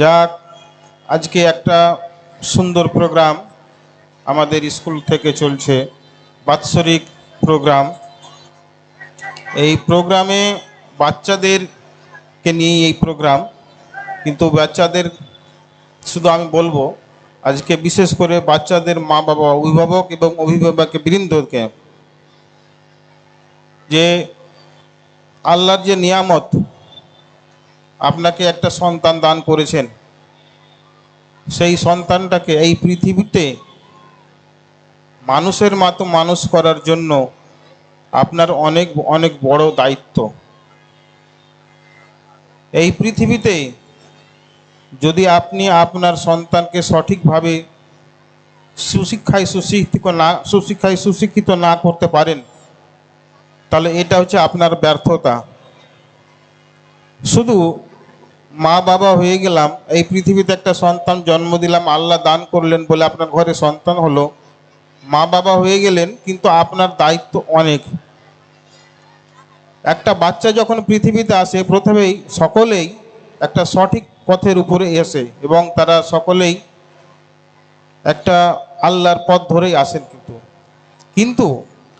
যাক, আজকে একটা সুন্দর প্রোগ্রাম আমাদের স্কুল থেকে চলছে, বাৎসরিক প্রোগ্রাম। এই প্রোগ্রামে বাচ্চাদেরকে নিয়ে এই প্রোগ্রাম, কিন্তু বাচ্চাদের, শুধু আমি বলব, আজকে বিশেষ করে বাচ্চাদের মা বাবা অভিভাবক এবং অভিভাবক বৃন্দকে, যে আল্লাহর যে নিয়ামত আপনাকে একটা সন্তান দান করেছেন। সেই সন্তানটাকে এই পৃথিবীতে মানুষের মতো মানুষ করার জন্য আপনার অনেক অনেক বড় দায়িত্ব। এই পৃথিবীতে যদি আপনি আপনার সন্তানকে সঠিকভাবে সুশিক্ষায় সুশিক্ষিত না, সুশিক্ষায় সুশিক্ষিত না করতে পারেন, তাহলে এটা হচ্ছে আপনার ব্যর্থতা। শুধু মা বাবা হয়ে গেলাম, এই পৃথিবীতে একটা সন্তান জন্ম দিলাম, আল্লাহ দান করলেন বলে আপনার ঘরে সন্তান হলো। মা বাবা হয়ে গেলেন, কিন্তু আপনার দায়িত্ব অনেক। একটা বাচ্চা যখন পৃথিবীতে আসে, প্রথমেই সকলেই একটা সঠিক পথের উপরে এসে এবং তারা সকলেই একটা আল্লাহর পথ ধরেই আসেন কিন্তু। কিন্তু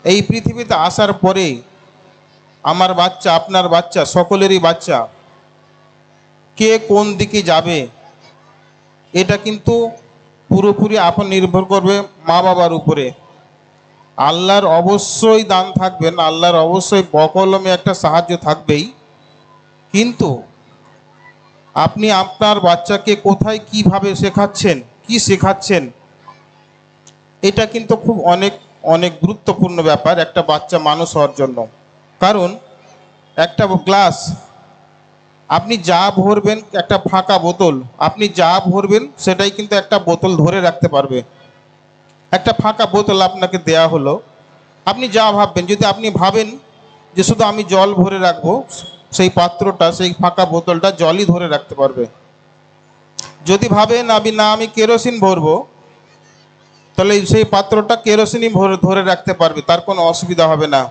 এই পৃথিবীতে আসার পরে আমার বাচ্চা, আপনার বাচ্চা, সকলেরই বাচ্চা কে কোন দিকে যাবে, এটা কিন্তু পুরোপুরি আপন নির্ভর করবে মা বাবার উপরে। আল্লাহর অবশ্যই দান থাকবেন, আল্লাহর অবশ্যই বকলমে একটা সাহায্য থাকবেই। কিন্তু আপনি আপনার বাচ্চাকে কোথায় কীভাবে শেখাচ্ছেন, কি শেখাচ্ছেন, এটা কিন্তু খুব অনেক অনেক গুরুত্বপূর্ণ ব্যাপার একটা বাচ্চা মানুষ হওয়ার জন্য। কারণ একটা গ্লাস আপনি যা ভরবেন একটা ফাঁকা বোতল, আপনি যা ভরবেন সেটাই কিন্তু একটা বোতল ধরে রাখতে পারবে। একটা ফাঁকা বোতল আপনাকে দেয়া হলো। আপনি যা ভাববেন, যদি আপনি ভাবেন যে শুধু আমি জল ভরে রাখব, সেই পাত্রটা, সেই ফাঁকা বোতলটা জলই ধরে রাখতে পারবে। যদি ভাবেন আমি, না, আমি কেরোসিন ভরবো, তাহলে সেই পাত্রটা কেরোসিনই ভরে, ধরে রাখতে পারবে, তার কোনো অসুবিধা হবে না।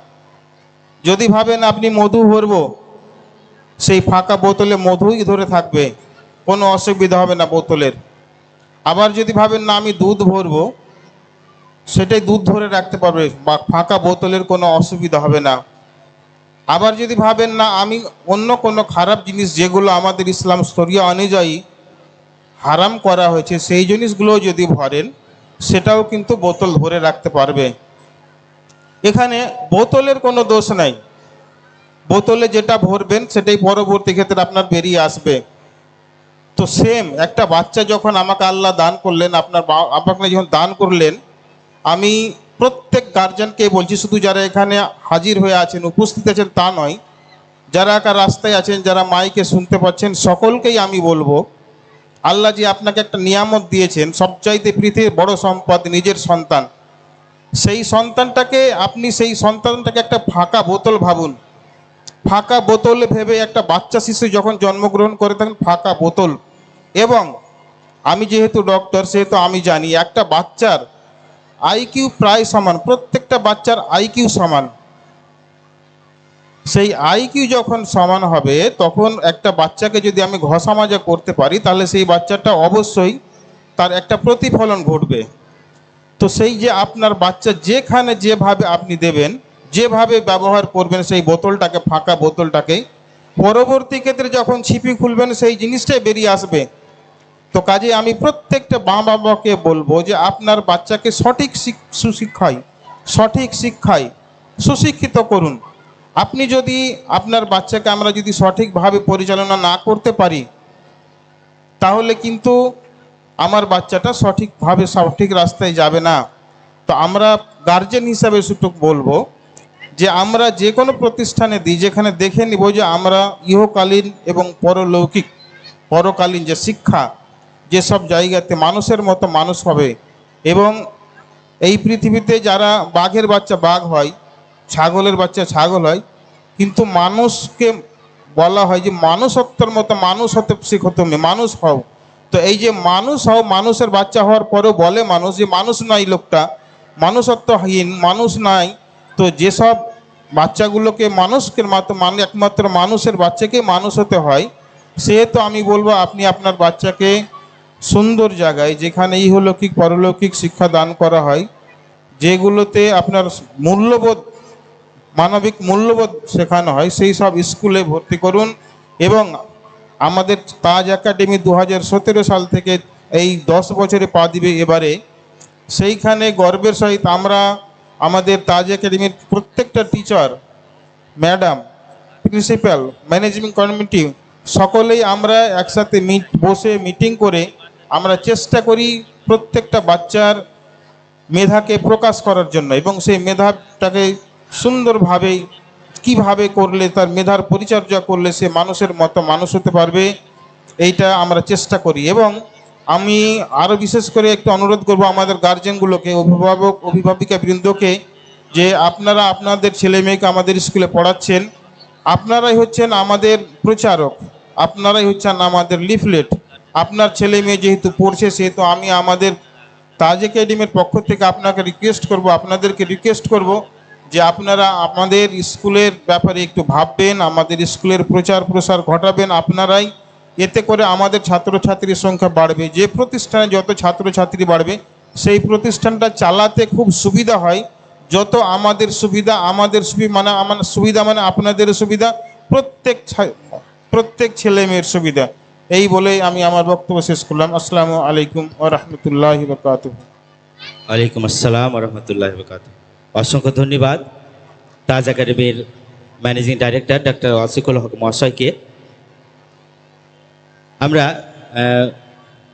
যদি ভাবেন আপনি মধু ভরবো সেই ফাঁকা বোতলে মধুই ধরে থাকবে। কোনো অসুবিধা হবে না বোতলের। আবার যদি ভাবেন, না, আমি দুধ ভরবো, সেটাই দুধ ধরে রাখতে পারবে। বা ফাঁকা বোতলের কোনো অসুবিধা হবে না। আবার যদি ভাবেন, না, আমি অন্য কোনো খারাপ জিনিস যেগুলো আমাদের ইসলাম স্তরীয় অনুযায়ী হারাম করা হয়েছে, সেই জিনিসগুলো যদি ভরেন, সেটাও কিন্তু বোতল ধরে রাখতে পারবে। এখানে বোতলের কোনো দোষ নাই। বোতলে যেটা ভরবেন, সেটাই পরবর্তী ক্ষেত্রে আপনার বেরিয়ে আসবে। তো সেম একটা বাচ্চা যখন আমাকে আল্লাহ দান করলেন, আপনার আপনাকে যখন দান করলেন, আমি প্রত্যেক গার্জেনকে বলছি, শুধু যারা এখানে হাজির হয়ে আছেন, উপস্থিত আছেন তা নয়, যারা একা রাস্তায় আছেন, যারা মাইকে শুনতে পাচ্ছেন, সকলকেই আমি বলব, আল্লাহ যে আপনাকে একটা নিয়ামত দিয়েছেন, সবচাইতে পৃথিবীর বড় সম্পদ নিজের সন্তান। সেই সন্তানটাকে, আপনি সেই সন্তানটাকে একটা ফাঁকা বোতল ভাবুন। ফাঁকা বোতলে ভেবে একটা বাচ্চা শিশু যখন জন্মগ্রহণ করে তখন ফাঁকা বোতল। এবং আমি যেহেতু ডক্টর, সেহেতু আমি জানি একটা বাচ্চার আইকিউ প্রায় সমান, প্রত্যেকটা বাচ্চার আইকিউ সমান। সেই আইকিউ যখন সমান হবে, তখন একটা বাচ্চাকে যদি আমি ঘষা মাজা করতে পারি, তাহলে সেই বাচ্চাটা অবশ্যই তার একটা প্রতিফলন ঘটবে। তো সেই যে আপনার বাচ্চা যেখানে যেভাবে আপনি দেবেন যেভাবে ব্যবহার করবেন সেই বোতলটাকে, ফাঁকা বোতলটাকে পরবর্তী ক্ষেত্রে যখন ছিপি খুলবেন, সেই জিনিসটাই বেরিয়ে আসবে। তো কাজে আমি প্রত্যেকটা মা বাবাকে বলব যে আপনার বাচ্চাকে সঠিক শিক- সুশিক্ষায়, সঠিক শিক্ষায় সুশিক্ষিত করুন। আপনি যদি, আপনার বাচ্চাকে আমরা যদি সঠিকভাবে পরিচালনা না করতে পারি, তাহলে কিন্তু আমার বাচ্চাটা সঠিকভাবে সঠিক রাস্তায় যাবে না। তো আমরা গার্জেন হিসাবে শুধু বলব যে আমরা যে কোনো প্রতিষ্ঠানে দিই, যেখানে দেখে নিব যে আমরা ইহকালীন এবং পরলৌকিক, পরকালীন যে শিক্ষা যেসব জায়গাতে মানুষের মতো মানুষ হবে এবং এই পৃথিবীতে যারা বাঘের বাচ্চা বাঘ হয়, ছাগলের বাচ্চা ছাগল হয়, কিন্তু মানুষকে বলা হয় যে মানুষত্বর মতো মানুষ হতে শিখো তুমি, মানুষ হও। তো এই যে মানুষ হও, মানুষের বাচ্চা হওয়ার পরেও বলে মানুষ যে মানুষ নয় লোকটা, মানুষত্বহীন, মানুষ নাই তো যেসব বাচ্চাগুলোকে মানুষকে মানে একমাত্র মানুষের বাচ্চাকে মানুষ হতে হয় সেহেতু আমি বলব আপনি আপনার বাচ্চাকে সুন্দর জায়গায়, যেখানে ইহলৌকিক পরলৌকিক শিক্ষা দান করা হয়, যেগুলোতে আপনার মূল্যবোধ, মানবিক মূল্যবোধ শেখানো হয়, সেই সব স্কুলে ভর্তি করুন এবং আমাদের তাজ একাডেমি দু হাজার সতেরো সাল থেকে এই দশ বছরে পা দিবে এবারে। সেইখানে গর্বের সহিত আমরা আমাদের তাজ একাডেমির প্রত্যেকটা teacher madam principal managing committee সকলেই আমরা একসাথে মিট বসে মিটিং করে আমরা চেষ্টা করি প্রত্যেকটা বাচ্চার মেধাকে প্রকাশ করার জন্য এবং সেই মেধাটাকে সুন্দরভাবে কীভাবে করলে, তার মেধার পরিচর্যা করলে সে মানুষের মতো মানুষ হতে পারবে, এইটা আমরা চেষ্টা করি এবং আমি আরও বিশেষ করে একটু অনুরোধ করব আমাদের গার্জেনগুলোকে অভিভাবক, অভিভাবিকা বৃন্দকে, যে আপনারা আপনাদের ছেলে মেয়েকে আমাদের স্কুলে পড়াচ্ছেন, আপনারাই হচ্ছেন আমাদের প্রচারক, আপনারাই হচ্ছেন আমাদের লিফলেট আপনার ছেলে মেয়ে যেহেতু পড়ছে, সেহেতু আমি আমাদের তাজ একাডেমির পক্ষ থেকে আপনাকে রিকোয়েস্ট করব, আপনাদেরকে রিকোয়েস্ট করব যে আপনারা আমাদের স্কুলের ব্যাপারে একটু ভাববেন, আমাদের স্কুলের প্রচার প্রসার ঘটাবেন, আপনারাই এতে করে আমাদের ছাত্রছাত্রীর সংখ্যা বাড়বে। যে প্রতিষ্ঠানে যত ছাত্রছাত্রী বাড়বে, সেই প্রতিষ্ঠানটা চালাতে খুব সুবিধা হয়। যত আমাদের সুবিধা আমাদের সুবিধা মানে আমার সুবিধা মানে আপনাদের সুবিধা, প্রত্যেক প্রত্যেক ছেলে মেয়ের সুবিধা। এই বলেই আমি আমার বক্তব্য শেষ করলাম। আসসালামু আলাইকুম ও রহমতুল্লাহ বরকাতুহ। ওয়ালাইকুম আসসালাম রহমতুল্লাহ বরকাত অসংখ্য ধন্যবাদ। তাজ একাডেমির managing director doctor Wasiqul Haque মহাশয়কে। আমরা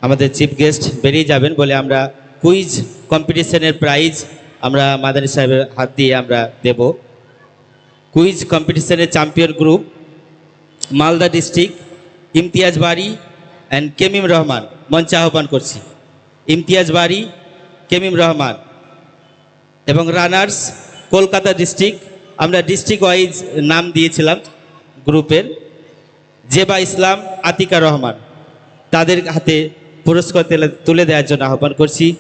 আমাদের চিফ গেস্ট বেরিয়ে যাবেন বলে আমরা কুইজ কম্পিটিশনের প্রাইজ আমরা মাদানী সাহেবের হাত দিয়ে আমরা দেব। কুইজ কম্পিটিশনের champion group Malda district Imtiaz Bari and Kemim Rahman, মঞ্চে আহ্বান করছি। ইমতিয়াজ বাড়ি কেমিম রহমান এবং রানার্স, কলকাতা ডিস্ট্রিক্ট আমরা ডিস্ট্রিক্ট ওয়াইজ নাম দিয়েছিলাম গ্রুপের জেবা ইসলাম, আতিকা রহমান, তাদের হাতে পুরস্কার তেলে- দেওয়ার জন্য আহ্বান করছি।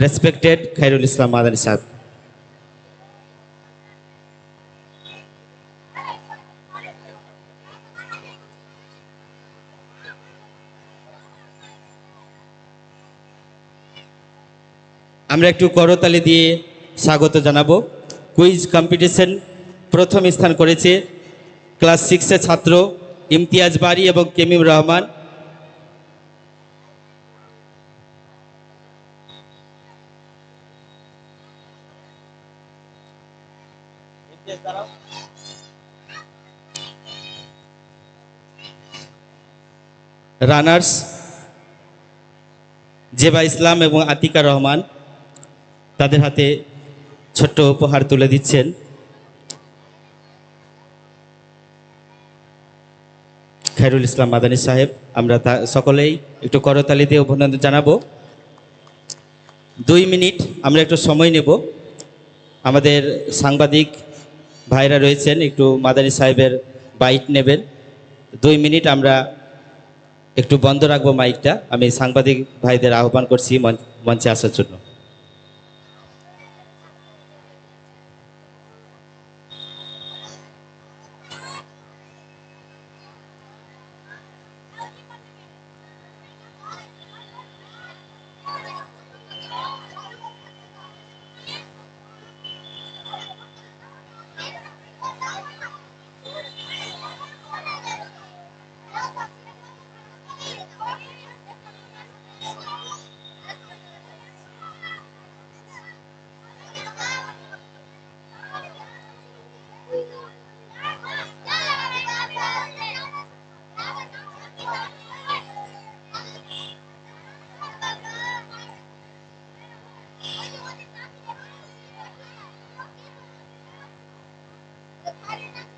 রেসপেক্টেড খাইরুল ইসলাম মাদানী সাহেব। আমরা একটু করতালি দিয়ে স্বাগত জানাব। কুইজ কম্পিটিশন প্রথম স্থান করেছে ক্লাস সিক্সের ছাত্র ইমতিয়াজ বাড়ি এবং কেমিম রহমান। রানার্স জেবা ইসলাম এবং আতিকা রহমান তাদের হাতে ছোট্ট উপহার তুলে দিচ্ছেন। খায়রুল ইসলাম মাদানী সাহেব, আমরা তা সকলেই একটু করতালি দিয়ে অভিনন্দন জানাব। দুই মিনিট, আমরা একটু সময় নেব। আমাদের সাংবাদিক ভাইরা রয়েছেন, একটু মাদানী সাহেবের বাইট নেবেন। দুই মিনিট, আমরা একটু বন্ধ রাখব মাইকটা। আমি সাংবাদিক ভাইদের আহ্বান করছি মঞ্চ- আসার জন্য। Thank you.